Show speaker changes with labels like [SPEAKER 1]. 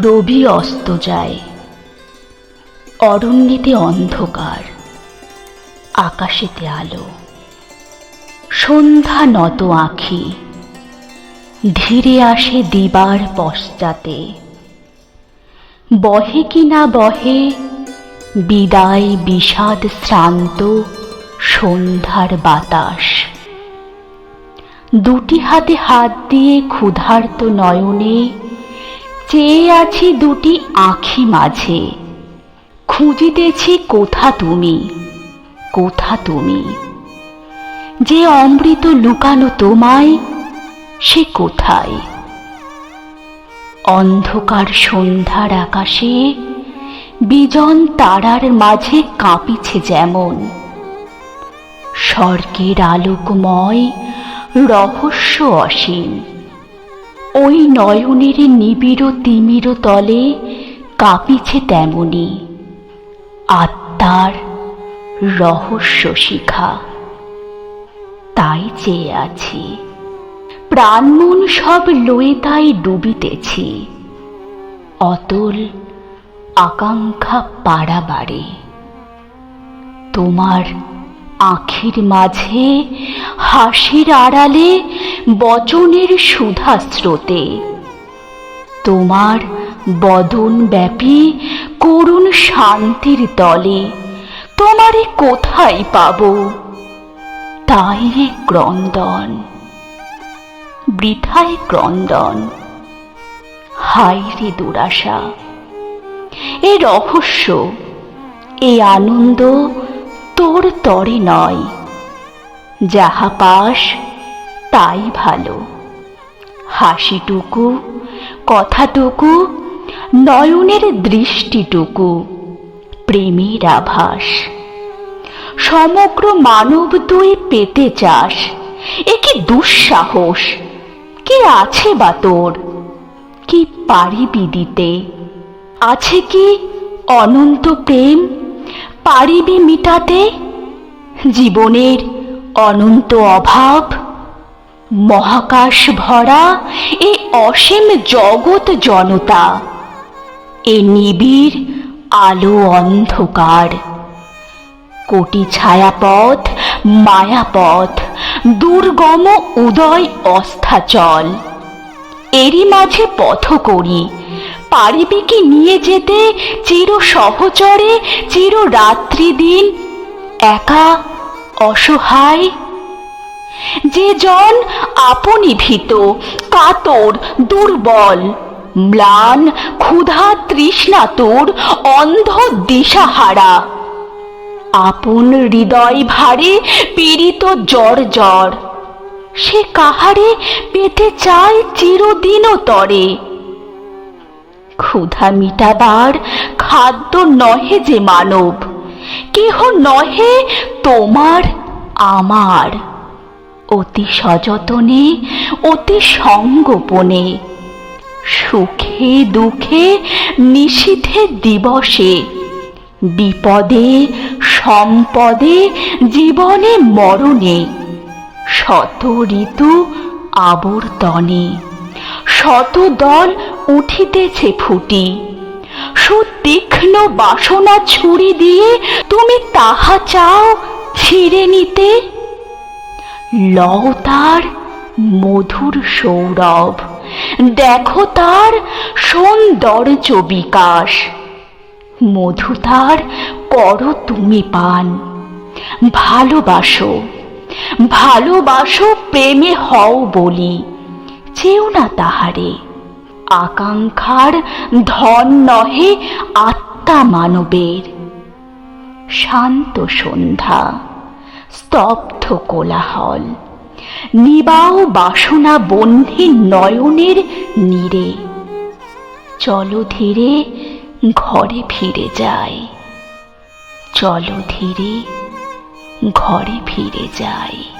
[SPEAKER 1] রবি অস্ত যায়। অরণ্যেতে অন্ধকার, আকাশেতে আলো। সন্ধ্যা নত আঁখি, ধীরে আসে দিবার পশ্চাতে। বহে কি না বহে, বিদায় বিষাদ শ্রান্ত সন্ধ্যার বাতাস। দুটি হাতে হাত দিয়ে ক্ষুধার্ত নয়নে চেয়ে আছি দুটি আঁখি মাঝে। খুঁজিতেছি কোথা তুমি কোথা তুমি? যে অমৃত লুকানো তোমায়, সে কোথায়? অন্ধকার সন্ধ্যার আকাশে বিজন তারার মাঝে কাঁপিছে যেমন। স্বর্গের আলোকময় রহস্য অসীম। ওই নয়নের নিবিড় তিমির তলে কাঁপিছে তেমনি আত্মার রহস্য শিখা। তাই চেয়ে আছি। প্রাণমন সব লয়ে তাই ডুবিতেছি। অতল আকাঙ্ক্ষা পাড়াবাড়ি। তোমার আখির মাঝে, হাসির আড়ালে, বচনের সুধা স্রোতে তোমার বদন ব্যাপী, করুণ শান্তির তলে, তোমারে কোথায় পাব? তাই ক্রন্দন, বৃথায় ক্রন্দন। হায় রে দুরাশা, এ রহস্য এই আনন্দ তোর তরে নয়। যাহা পাস, তাই ভালো। হাসিটুকু, কথাটুকু, নয়নের দৃষ্টিটুকু, প্রেমের আভাস। সমগ্র মানব তুই পেতে চাস, এ কি দুঃসাহস? কি আছে বা তোর? কি পারিবি দিতে? আছে কি অনন্ত প্রেম? পারিবি মিটাতে? জীবনের অনন্ত অভাব, মহাকাশ ভরা এ অসীম জগৎ জনতা, এ নিবিড় আলো অন্ধকার। কোটি ছায়াপথ, মায়াপথ, দুর্গম উদয় অস্থাচল। এরই মাঝে পথ করি পারিবি কি নিয়ে যেতে? চির সহচরে, চির রাত্রি দিন একা অসহায়। যে জন আপনি ভীত কাতর দুর্বল। ম্লান, ক্ষুধা, তৃষ্ণা তোর অন্ধ দিশাহারা। আপন হৃদয় ভারে পীড়িত জ্বর জ্বর। সে কাহারে পেতে চায় চিরদিন তরে? ক্ষুধা মিটাবার খাদ্য নহে যে মানব। কেহ নহে তোমার, আমার। অতি সযতনে, অতি সঙ্গোপনে। সুখে, দুঃখে নিশীথে দিবসে। বিপদে, সম্পদে, জীবনে, মরণে। শত ঋতু আবর্তনে। শত দল উঠিতেছে ফুটি। সুতীক্ষ্ণ বাসনা ছুরি দিয়ে তুমি তাহা চাও ছিঁড়ে নিতে? লও তার মধুর সৌরভ, দেখো তার সৌন্দর্য বিকাশ। মধু তার করো তুমি পান। ভালোবাসো ভালোবাসো প্রেমে হও বলি, চেও না তাহারে। আকাঙ্ক্ষার ধন নহে আত্মা মানবের। শান্ত সন্ধ্যা, স্তব্ধ কোলাহল, নিবাও বাসনা বন্ধি নয়নের নীরে। চলো ধীরে ঘরে ফিরে যাই। চলো ধীরে ঘরে ফিরে যাই।